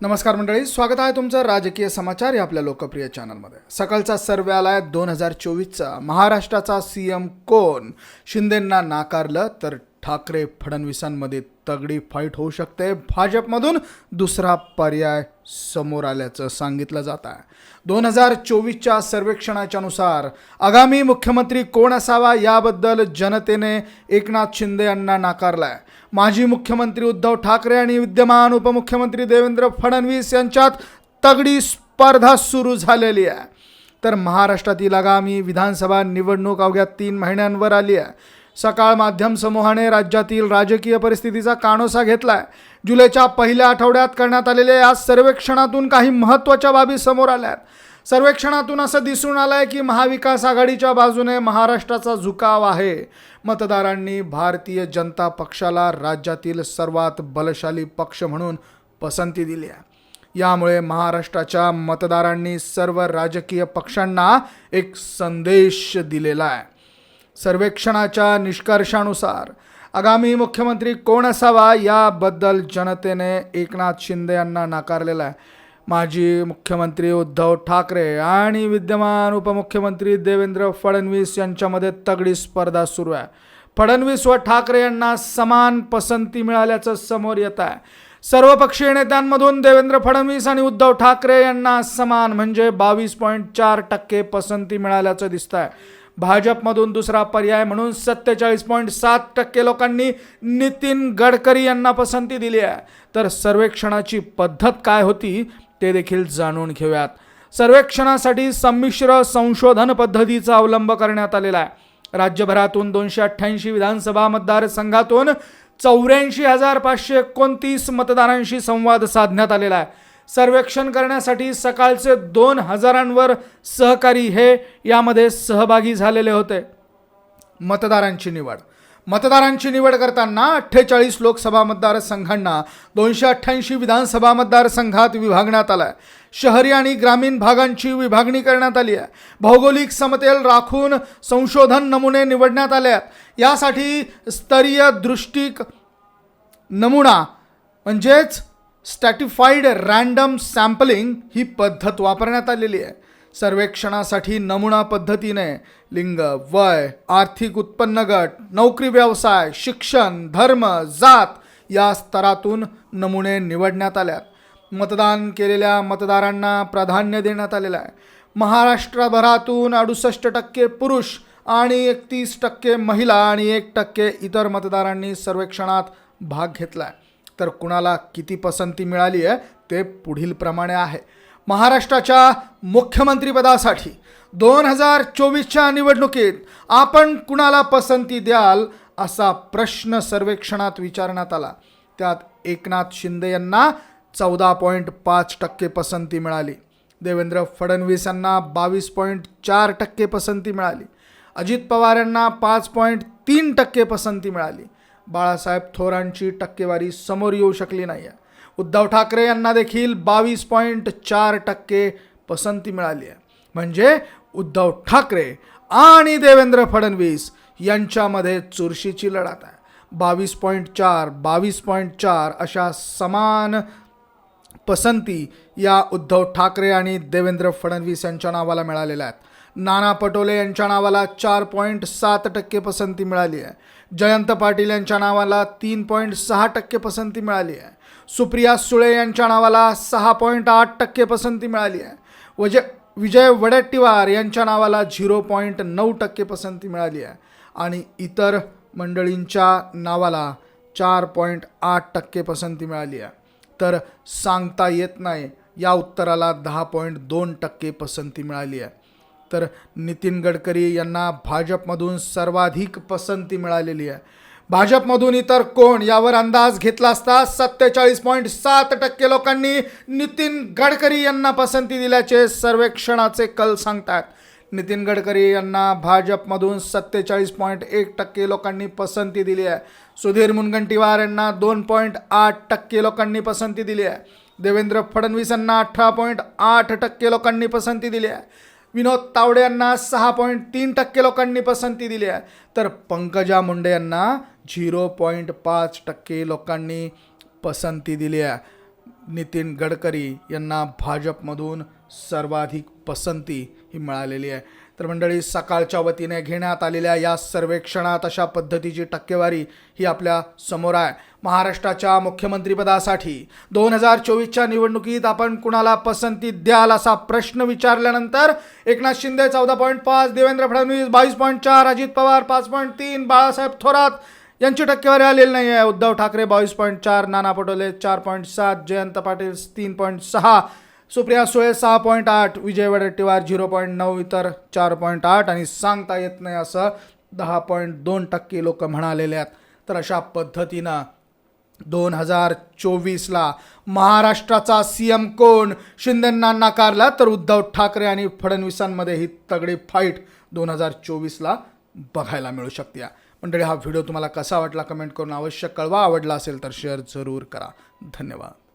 नमस्कार मंडळी स्वागत आहे तुमचं राजकीय समाचार या आपल्या लोकप्रिय चॅनलमध्ये. सकाळचा सर्वे आलाय दोन हजार चोवीसचा महाराष्ट्राचा सी एम कोण शिंदेंना नाकारलं तर ठाकरे फडणवीसांमध्ये तगडी फाईट होऊ शकते. भाजपमधून दुसरा पर्याय समोर आल्याचं सांगितलं जात आहे. दोन हजार चोवीसच्या सर्वेक्षणाच्या नुसार आगामी मुख्यमंत्री कोण असावा याबद्दल जनतेने एकनाथ शिंदे यांना नाकारलाय. माजी मुख्यमंत्री उद्धव ठाकरे आणि विद्यमान उपमुख्यमंत्री देवेंद्र फडणवीस यांच्यात तगडी स्पर्धा सुरू झालेली आहे. तर महाराष्ट्रातील आगामी विधानसभा निवडणूक अवघ्या तीन महिन्यांवर आली आहे. सकाळ माध्यम समूहाने राज्यातील राजकीय परिस्थितीचा कानोसा घेतलाय. जुलैच्या पहिल्या आठवड्यात करण्यात आलेल्या या सर्वेक्षणातून काही महत्त्वाच्या बाबी समोर आल्या आहेत सर्वेक्षणातून असं दिसून आलंय की महाविकास आघाडीच्या बाजूने महाराष्ट्राचा झुकाव आहे. मतदारांनी भारतीय जनता पक्षाला राज्यातील सर्वात बलशाली पक्ष म्हणून पसंती दिली आहे. यामुळे महाराष्ट्राच्या मतदारांनी सर्व राजकीय पक्षांना एक संदेश दिलेला आहे. सर्वेक्षणाच्या निष्कर्षानुसार आगामी मुख्यमंत्री कोण असावा याबद्दल जनतेने एकनाथ शिंदे यांना नाकारलेला आहे. माजी मुख्यमंत्री उद्धव ठाकरे आणि विद्यमान उपमुख्यमंत्री देवेंद्र फडणवीस यांच्यामध्ये तगडी स्पर्धा सुरू आहे. फडणवीस व ठाकरे यांना समान पसंती मिळाल्याचं समोर येत आहे. सर्वपक्षीय नेत्यांमधून देवेंद्र फडणवीस आणि उद्धव ठाकरे यांना समान म्हणजे बावीस पॉईंट चार टक्के पसंती मिळाल्याचं दिसत आहे भाजपमधून दुसरा पर्याय म्हणून सत्तेचाळीस पॉईंट सात टक्के लोकांनी नितीन गडकरी यांना पसंती दिली आहे. तर सर्वेक्षणाची पद्धत काय होती ते देखील जाणून घेऊयात. सर्वेक्षणासाठी संमिश्र संशोधन पद्धतीचा अवलंब करण्यात आलेला आहे. राज्यभरातून दोनशे अठ्ठ्याऐंशी विधानसभा मतदारसंघातून चौऱ्याऐंशी हजार पाचशे एकोणतीस मतदारांशी संवाद साधण्यात आलेला आहे. सर्वेक्षण करण्यासाठी सकाळचे दोन हजारांवर सहकारी हे यामध्ये सहभागी झालेले होते. मतदारांची निवड. मतदारांची निवड करताना अठ्ठेचाळीस लोकसभा मतदारसंघांना दोनशे अठ्ठ्याऐंशी विधानसभा मतदारसंघात विभागण्यात आला आहे शहरी आणि ग्रामीण भागांची विभागणी करण्यात आली आहे. भौगोलिक समतेल राखून संशोधन नमुने निवडण्यात आले आहेत. यासाठी स्तरीय दृष्टिक नमुना म्हणजेच स्टॅटिफाईड रँडम सॅम्पलिंग ही पद्धत वापरण्यात आलेली आहे. सर्वेक्षणासाठी नमुना पद्धतीने लिंग वय आर्थिक उत्पन्न गट नोकरी व्यवसाय शिक्षण धर्म जात या स्तरातून नमुने निवडण्यात आल्यात. मतदान केलेल्या मतदारांना प्राधान्य देण्यात आलेलं आहे. महाराष्ट्रभरातून अडुसष्ट टक्के पुरुष आणि एकतीस टक्के महिला आणि एक टक्के इतर मतदारांनी सर्वेक्षणात भाग घेतला आहे तर कुणाला किती पसंती मिळाली आहे ते पुढील प्रमाणे आहे. महाराष्ट्राच्या मुख्यमंत्रीपदासाठी दोन हजार चोवीसच्या निवडणुकीत आपण कुणाला पसंती द्याल असा प्रश्न सर्वेक्षणात विचारण्यात आला. त्यात एकनाथ शिंदे यांना चौदा पॉईंट पाच टक्के पसंती मिळाली. देवेंद्र फडणवीस यांना बावीस पॉईंट चार टक्के पसंती मिळाली. अजित पवार यांना पाच पॉईंट तीन टक्के पसंती मिळाली. बाळासाहेब थोरांची टक्केवारी समोर येऊ शकली नाही आहे उद्धव ठाकरे यांना देखील बावीस पॉईंट चार टक्के पसंती मिळाली आहे म्हणजे उद्धव ठाकरे आणि देवेंद्र फडणवीस यांच्यामध्ये चुरशीची लढत आहे. बावीस पॉईंट चार बावीस पॉईंट चार अशा समान पसंती या उद्धव ठाकरे आणि देवेंद्र फडणवीस यांच्या नावाला मिळालेल्या आहेत. नाना पटोले यांच्या नावाला चार पॉईंट सात टक्के पसंती मिळाली आहे. जयंत पाटील यांच्या नावाला तीन पॉईंट सहा टक्के पसंती मिळाली आहे. सुप्रिया सुळे यांच्या नावाला सहा पॉईंट आठ टक्के पसंती मिळाली आहे. वजे विजय वडेट्टीवार यांच्या नावाला झिरो पॉईंट नऊ टक्के पसंती मिळाली आहे. आणि इतर मंडळींच्या नावाला चार पॉईंट आठ टक्के पसंती मिळाली आहे. तर सांगता येत नाही या उत्तराला दहा पॉईंट दोन टक्के पसंती मिळाली आहे. तर नितीन गडकरी यांना भाजपमधून सर्वाधिक पसंती मिळालेली आहे. भाजपमधून इतर कोण यावर अंदाज घेतला असता सत्तेचाळीस पॉईंट सात टक्के लोकांनी नितीन गडकरी यांना पसंती दिल्याचे सर्वेक्षणाचे कल सांगतात नितीन गडकरी यांना भाजपमधून सत्तेचाळीस पॉईंट एक टक्के लोकांनी पसंती दिली आहे. सुधीर मुनगंटीवार यांना दोन पॉईंट आठ टक्के लोकांनी पसंती दिली आहे. देवेंद्र फडणवीस यांना अठरा पॉईंट आठ टक्के लोकांनी पसंती दिली आहे. विनोद तावडे यांना सहा पॉईंट तीन टक्के लोकांनी पसंती दिली आहे. तर पंकजा मुंडे यांना झिरो पॉईंट पाच टक्के लोकांनी पसंती दिली आहे. नितीन गडकरी यांना भाजपमधून सर्वाधिक पसंती ही मिळालेली आहे. तर मंडळी सकाळच्या वतीने घेण्यात आलेल्या या सर्वेक्षणात अशा पद्धतीची टक्केवारी ही आपल्यासमोर आहे. महाराष्ट्राच्या मुख्यमंत्रीपदासाठी दोन हजार चोवीसच्या निवडणुकीत आपण कुणाला पसंती द्याल असा प्रश्न विचारल्यानंतर एकनाथ शिंदे चौदा पॉईंट पाच देवेंद्र फडणवीस बावीस पॉईंट चार अजित पवार पाच पॉईंट तीन बाळासाहेब थोरात यांची टक्केवारी आलेली नाही आहे उद्धव ठाकरे बावीस पॉईंट चार नाना पटोले चार पॉईंट सात जयंत पाटील तीन पॉईंट सहा सुप्रिया सुळे सहा पॉईंट आठ विजय वडेट्टीवार झिरो पॉईंट नऊ इतर चार पॉईंट आठ आणि सांगता येत नाही असं दहा पॉईंट दोन टक्के लोक म्हणालेले आहेत. तर अशा पद्धतीनं दोन हजार चोवीसला महाराष्ट्राचा सी एम कोण? शिंदेंना नाकारला तर उद्धव ठाकरे आणि फडणवीसांमध्ये ही तगडी फाईट दोन हजार चोवीसला बघायला मिळू शकते. मंडळी हा व्हिडिओ तुम्हाला कसा वाटला कमेंट करून अवश्य कळवा. आवडला असेल तर शेअर जरूर करा. धन्यवाद.